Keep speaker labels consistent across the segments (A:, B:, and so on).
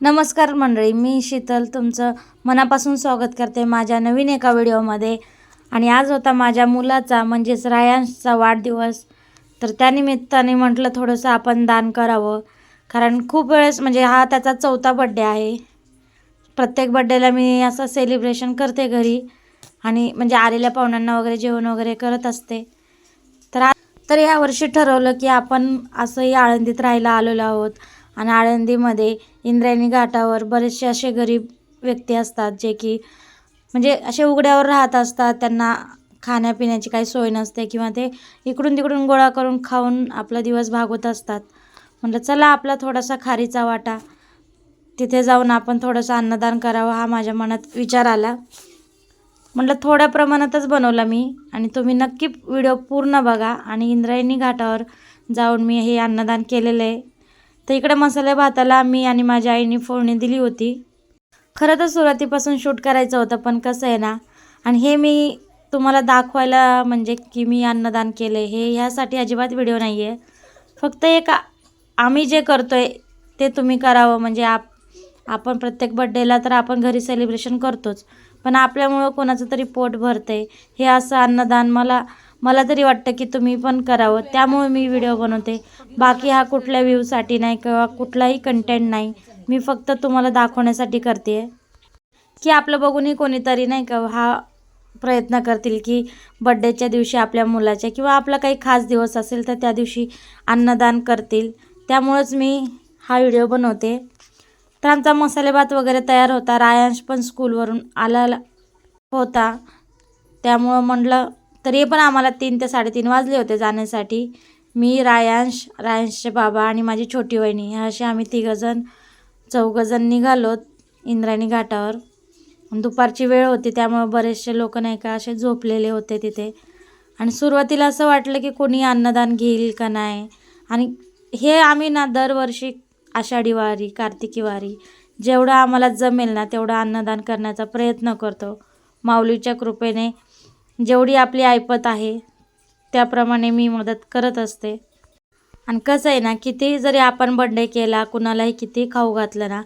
A: नमस्कार मंडळी मी शीतल. तुमचं मनापासून स्वागत करते माझ्या नवीन एका व्हिडिओमध्ये. आणि आज होता माझ्या मुलाचा म्हणजेच रायांशचा वाढदिवस. तर त्यानिमित्ताने म्हटलं थोडंसं आपण दान करावं. कारण खूप वेळेस म्हणजे हा त्याचा चौथा बड्डे आहे. प्रत्येक बड्डेला मी असं सेलिब्रेशन करते घरी. आणि म्हणजे आलेल्या पाहुण्यांना वगैरे जेवण वगैरे करत असते. तर तर यावर्षी ठरवलं की आपण असंही आळंदीत राहायला आलेलो आहोत. आणि आळंदीमध्ये इंद्रायणी घाटावर बरेचसे असे गरीब व्यक्ती असतात जे की म्हणजे असे उघड्यावर राहत असतात. त्यांना खाण्यापिण्याची काही सोय नसते किंवा ते इकडून तिकडून गोळा करून खाऊन आपला दिवस भागवत असतात. म्हटलं चला आपला थोडासा खारीचा वाटा. तिथे जाऊन आपण थोडंसं अन्नदान करावं. हा माझ्या मनात विचार आला. म्हटलं थोड्या प्रमाणातच बनवला मी आणि तुम्ही नक्की व्हिडिओ पूर्ण बघा आणि इंद्रायणी घाटावर जाऊन मी हे अन्नदान केलेलं आहे. तर इकडे मसाले भाताला मी आणि माझ्या आईने फोडणी दिली होती. खरं तर सुरुवातीपासून शूट करायचं होतं पण कसं आहे ना आणि हे मी तुम्हाला दाखवायला म्हणजे की मी अन्नदान केलं हे ह्यासाठी अजिबात व्हिडिओ नाही आहे फक्त एक आम्ही जे करतो आहे ते तुम्ही करावं म्हणजे आप आपण प्रत्येक बड्डेला तर आपण घरी सेलिब्रेशन करतोच पण आपल्यामुळं कोणाचं तरी पोट भरतं आहे हे असं अन्नदान मला मला तरी वाटतं की तुम्ही पण करावं. त्यामुळे मी व्हिडिओ बनवते. बाकी हा कुठल्या व्ह्यूसाठी नाही किंवा कुठलाही कंटेंट नाही. मी फक्त तुम्हाला दाखवण्यासाठी करते. की आपलं बघूनही कोणीतरी नाही का हा प्रयत्न करतील की बड्डेच्या दिवशी आपल्या मुलाच्या किंवा आपला काही खास दिवस असेल तर त्या दिवशी अन्नदान करतील. त्यामुळंच मी हा व्हिडिओ बनवते. तर आमचा मसाले भात वगैरे तयार होता. रायांश पण स्कूलवरून आला होता. त्यामुळं म्हटलं तरी पण आम्हाला तीन ते साडेतीन वाजले होते जाण्यासाठी. मी रायांश रायांशचे बाबा आणि माझी छोटी वहिनी असे आम्ही तिघंजण चौघंजण निघालो इंद्रायणी घाटावर. दुपारची वेळ होती त्यामुळे बरेचसे लोक नाही का असे झोपलेले होते तिथे. आणि सुरुवातीला असं वाटलं की कोणी अन्नदान घेईल का नाही. आणि हे आम्ही ना दरवर्षी आषाढी वारी कार्तिकी वारी जेवढं आम्हाला जमेल ना तेवढं अन्नदान करण्याचा प्रयत्न करतो. माऊलीच्या कृपेने जेवढी आपली ऐपत आहे त्याप्रमाणे मी मदत करत असते. आणि कसं आहे ना कितीही जरी आपण बड्डे केला कुणालाही कितीही खाऊ घातलं ना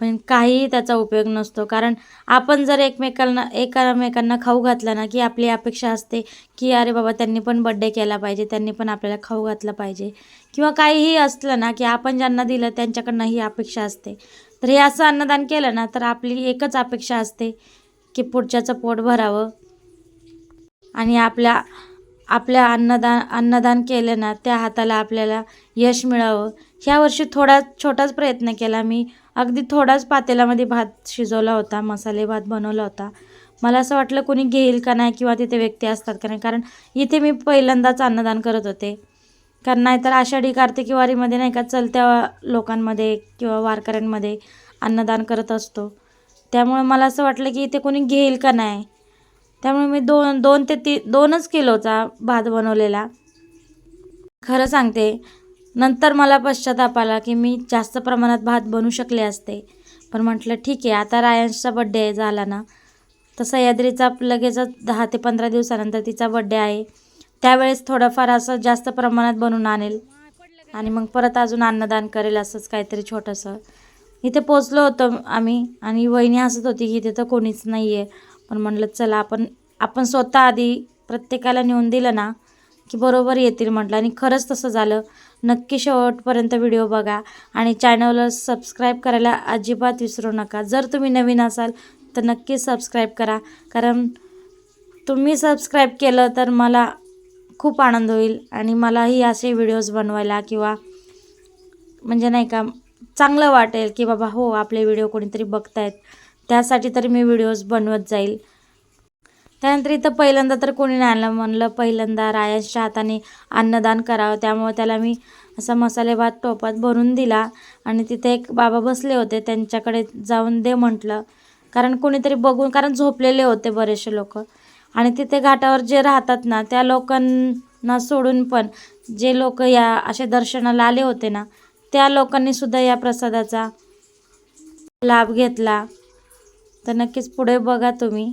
A: पण काहीही त्याचा उपयोग नसतो. कारण आपण जर एकमेकांना एकामेकांना खाऊ घातलं ना की आपली अपेक्षा असते की अरे बाबा त्यांनी पण बड्डे केला पाहिजे त्यांनी पण आपल्याला खाऊ घातलं पाहिजे. किंवा काहीही असलं ना की आपण ज्यांना दिलं त्यांच्याकडनं ही अपेक्षा असते. तर हे असं अन्नदान केलं ना तर आपली एकच अपेक्षा असते की पुढच्याचं पोट भरावं. आणि आपल्या आपल्या अन्नदान अन्नदान केलं ना त्या हाताला आपल्याला यश मिळावं. ह्या वर्षी थोडा छोटाच प्रयत्न केला मी. अगदी थोडाच पातेल्यामध्ये भात शिजवला होता मसाले भात बनवला होता. मला असं वाटलं कोणी घेईल का नाही किंवा तिथे व्यक्ती असतात का नाही. कारण इथे मी पहिल्यांदाच अन्नदान करत होते. कारण नाहीतर आषाढी कार्तिकी वारीमध्ये नाही का चलत्या लोकांमध्ये किंवा वारकऱ्यांमध्ये अन्नदान करत असतो. त्यामुळे मला असं वाटलं की इथे कोणी घेईल का नाही. त्यामुळे मी दोन दोन ते ती दोनच किलोचा भात बनवलेला. खरं सांगते नंतर मला पश्चाताप आला की मी जास्त प्रमाणात भात बनवू शकले असते. पण म्हटलं ठीक आहे आता रायांशचा बड्डे झाला ना तर सह्याद्रीचा लगेचच दहा ते पंधरा दिवसानंतर तिचा बड्डे आहे. त्यावेळेस थोडंफार असं जास्त प्रमाणात बनवून आणेल. आणि मग परत अजून अन्नदान करेल असंच काहीतरी छोटंसं. इथे पोचलो होतो आम्ही आणि वहिनी हसत होती की इथे तर कोणीच नाही आहे पण म्हणलं चला आपण आपण स्वतः आधी प्रत्येकाला नेऊन दिलं ना की बरोबर येतील म्हटलं. आणि खरंच तसं झालं. नक्की शेवटपर्यंत व्हिडिओ बघा आणि चॅनलला सबस्क्राईब करायला अजिबात विसरू नका. जर तुम्ही नवीन असाल तर नक्की सबस्क्राईब करा. कारण तुम्ही सबस्क्राईब केलं तर मला खूप आनंद होईल आणि मलाही असे व्हिडिओज बनवायला किंवा म्हणजे नाही का चांगलं वाटेल की बाबा हो आपले व्हिडिओ कोणीतरी बघतायत. त्यासाठी तरी मी व्हिडिओज बनवत जाईल. त्यानंतर इथं पहिल्यांदा तर कोणी नाही आलं म्हणलं पहिल्यांदा रायांच्या हाताने अन्नदान करावं. त्यामुळे त्याला मी असा मसाले भात टोपात भरून दिला आणि तिथे एक बाबा बसले होते त्यांच्याकडे जाऊन दे म्हटलं. कारण कोणीतरी बघून कारण झोपलेले होते बरेचसे लोक. आणि तिथे घाटावर जे राहतात ना त्या लोकांना सोडून पण जे लोक या असे दर्शनाला आले होते ना त्या लोकांनी सुद्धा या प्रसादाचा लाभ घेतला. तर नक्कीच पुढे बघा तुम्ही.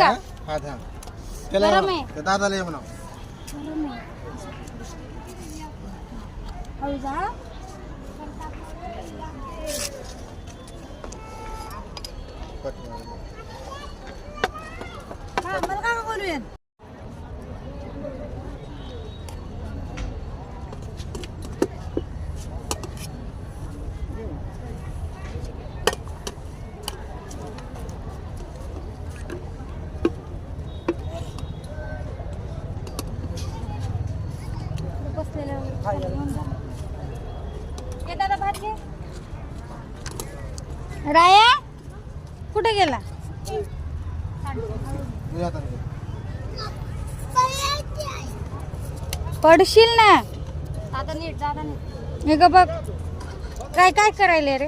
A: का?
B: हा हा त्याला
A: गरम आहे.
B: त्या दादाला ये म्हणा
A: हळू जा मला काय बोलूया ये राया कुठे गेला. पडशील ना. हे ग बघ काय काय करायले रे?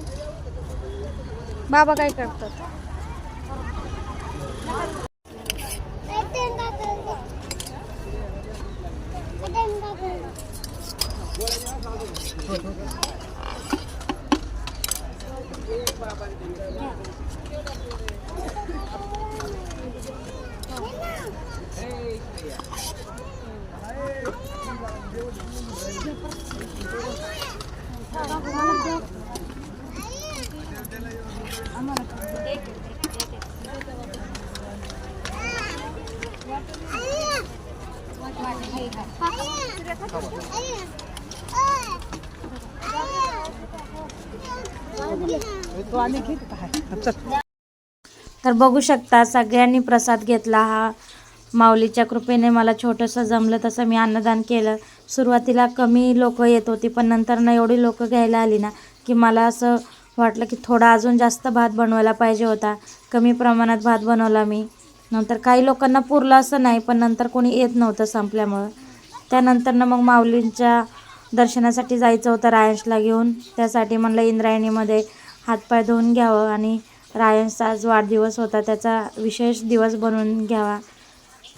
A: बाबा काय करतात? तर बघू शकता सगळ्यांनी प्रसाद घेतला हा. माऊलीच्या कृपेने मला छोटंसं जमलं तसं मी अन्नदान केलं. सुरुवातीला कमी लोक येत होती पण नंतर ना एवढी लोक घ्यायला आली ना की मला असं वाटलं की थोडा अजून जास्त भात बनवायला पाहिजे होता. कमी प्रमाणात भात बनवला मी. नंतर काही लोकांना पुरलं असं नाही पण नंतर कोणी येत नव्हतं संपल्यामुळं. त्यानंतरनं मग माऊलींच्या दर्शनासाठी जायचं होतं रायन्सला घेऊन. त्यासाठी म्हणलं इंद्रायणीमध्ये हातपाय धुवून घ्यावं आणि रायांचा आज वाढदिवस होता त्याचा विशेष दिवस बनवून घ्यावा.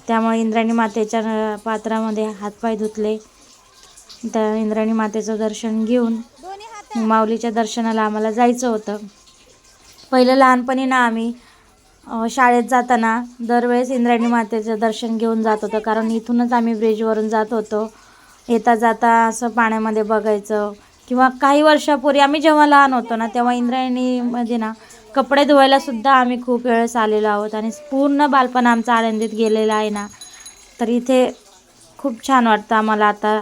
A: त्यामुळे इंद्रायणी मातेच्या पात्रामध्ये हातपाय धुतले. त्या इंद्रायणी मातेचं दर्शन घेऊन माऊलीच्या दर्शनाला आम्हाला जायचं होतं. पहिलं लहानपणी ना आम्ही शाळेत जाताना दरवेळेस इंद्रायणी मातेचं दर्शन घेऊन जात होतं. कारण इथूनच आम्ही ब्रिजवरून जात होतो. येता जाता असं पाण्यामध्ये बघायचं. किंवा काही वर्षापूर्वी आम्ही जेव्हा लहान होतो ना तेव्हा इंद्रायणीमध्ये ना कपडे धुवायला सुद्धा आम्ही खूप वेळेस आलेलो आहोत आणि पूर्ण बालपण आमचं आनंदीत गेलेला आहे ना. तर इथे खूप छान वाटतं आम्हाला आता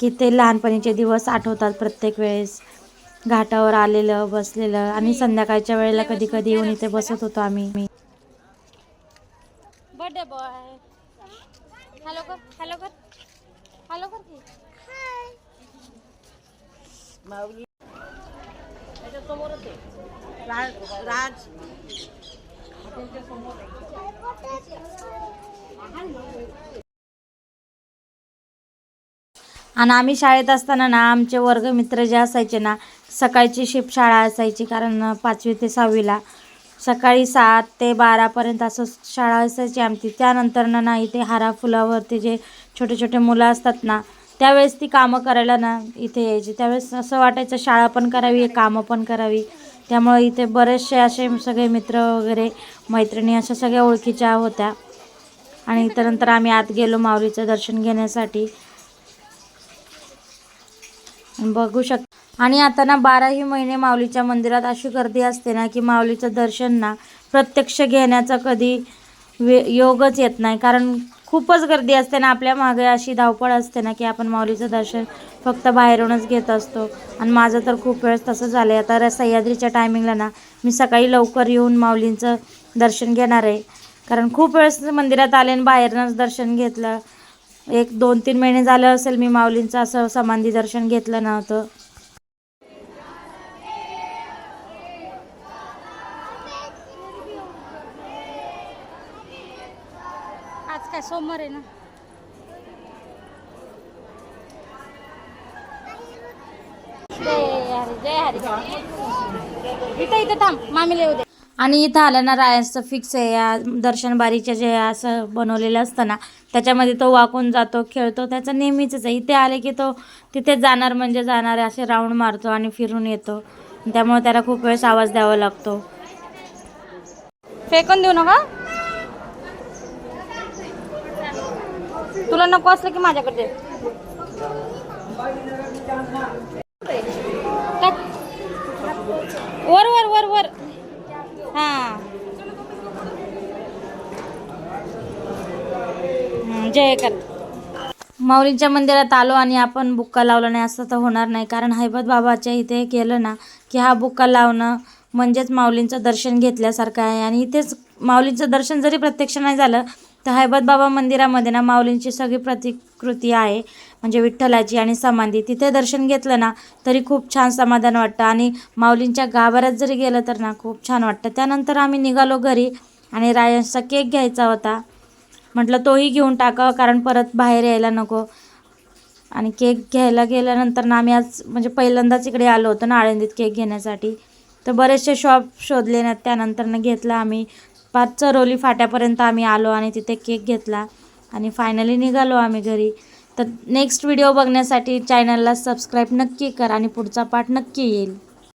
A: की ते लहानपणीचे दिवस आठवतात प्रत्येक वेळेस. घाटावर आलेलं बसलेलं आणि संध्याकाळच्या वेळेला कधी कधी येऊन इथे बसत होतो आम्ही. Birthday boy. हॅलो कर हॅलो कर हॅलो कर आणि आम्ही शाळेत असताना ना आमचे वर्गमित्र जे असायचे ना सकाळची शिफ्ट शाळा असायची कारण पाचवी ते सहावीला. सकाळी सात ते बारापर्यंत असं शाळा असायची आमची. त्यानंतर ना ना इथे हारा फुलावरती जे छोटे छोटे मुलं असतात ना त्यावेळेस ती कामं करायला ना इथे यायची. त्यावेळेस असं वाटायचं शाळा पण करावी कामं पण करावी. त्यामुळे इथे बरेचसे असे सगळे मित्र वगैरे मैत्रिणी अशा सगळ्या ओळखीच्या होत्या. आणि त्यानंतर आम्ही आत गेलो माऊलीचं दर्शन घेण्यासाठी. बघू शक आणि आता ना बाराही महिने माऊलीच्या मंदिरात अशी गर्दी असते ना की माऊलीचं दर्शन ना प्रत्यक्ष घेण्याचा कधी वे योगच येत नाही. कारण खूपच गर्दी असते ना आपल्या मागे अशी धावपळ असते ना की आपण माऊलीचं दर्शन फक्त बाहेरूनच घेत असतो. आणि माझं तर खूप वेळेस तसं झालं आहे आता सह्याद्रीच्या टायमिंगला ना मी सकाळी लवकर येऊन माऊलींचं दर्शन घेणार आहे. कारण खूप वेळेस मंदिरात आले आणि बाहेरनंच दर्शन घेतलं. एक दोन तीन महिने झालं असेल मी माऊलींचं असं समाधी दर्शन घेतलं नव्हतं आज काय सोमवार आहे ना. जय हरी जय हरी इथं इथं थांब. मामीला येऊ दे. आणि इथं आलं ना रायाचं फिक्स आहे. या दर्शन बारीच्या जे असं बनवलेलं असतं ना त्याच्यामध्ये तो वाकून जातो खेळतो. त्याचं नेहमीच आहे. इथे आले की तो तिथे जाणार म्हणजे जाणार असे राऊंड मारतो आणि फिरून येतो. त्यामुळे त्याला खूप वेळेस आवाज द्यावा लागतो. फेकून देऊ नका. तुला नको असलं की माझ्याकडे दे. वर वर वर वर. हा. जय कर. माऊलींच्या मंदिरात आलो आणि आपण बुक्का लावला नाही असं तर होणार नाही. कारण हैबत बाबाच्या इथे केलं ना की हा बुक्का लावणं म्हणजेच माऊलींचं दर्शन घेतल्यासारखं आहे. आणि इथेच माऊलींचं दर्शन जरी प्रत्यक्ष नाही झालं तर हैबत बाबा मंदिरामध्ये ना माऊलींची सगळी प्रतिकृती आहे. म्हणजे विठ्ठलाची आणि समाधी. तिथे दर्शन घेतलं ना तरी खूप छान समाधान वाटतं. आणि माऊलींच्या गाभाऱ्यात जरी गेलं तर ना खूप छान वाटतं. त्यानंतर आम्ही निघालो घरी आणि रायन्सचा केक घ्यायचा होता. म्हटलं तोही घेऊन टाकावं कारण परत बाहेर यायला नको. आणि केक घ्यायला गेल्यानंतर ना आम्ही आज म्हणजे पहिल्यांदाच इकडे आलो होतो ना आळंदीत केक घेण्यासाठी. तर बरेचसे शॉप शोधले ना त्यानंतर ना घेतलं आम्ही. पाच चरोली फाट्यापर्यंत आम्ही आलो आणि तिथे केक घेतला आणि फायनली निघालो आम्ही घरी. तर नेक्स्ट व्हिडिओ बघण्यासाठी चॅनलला सबस्क्राईब नक्की कर आणि पुढचा पाठ नक्की येईल.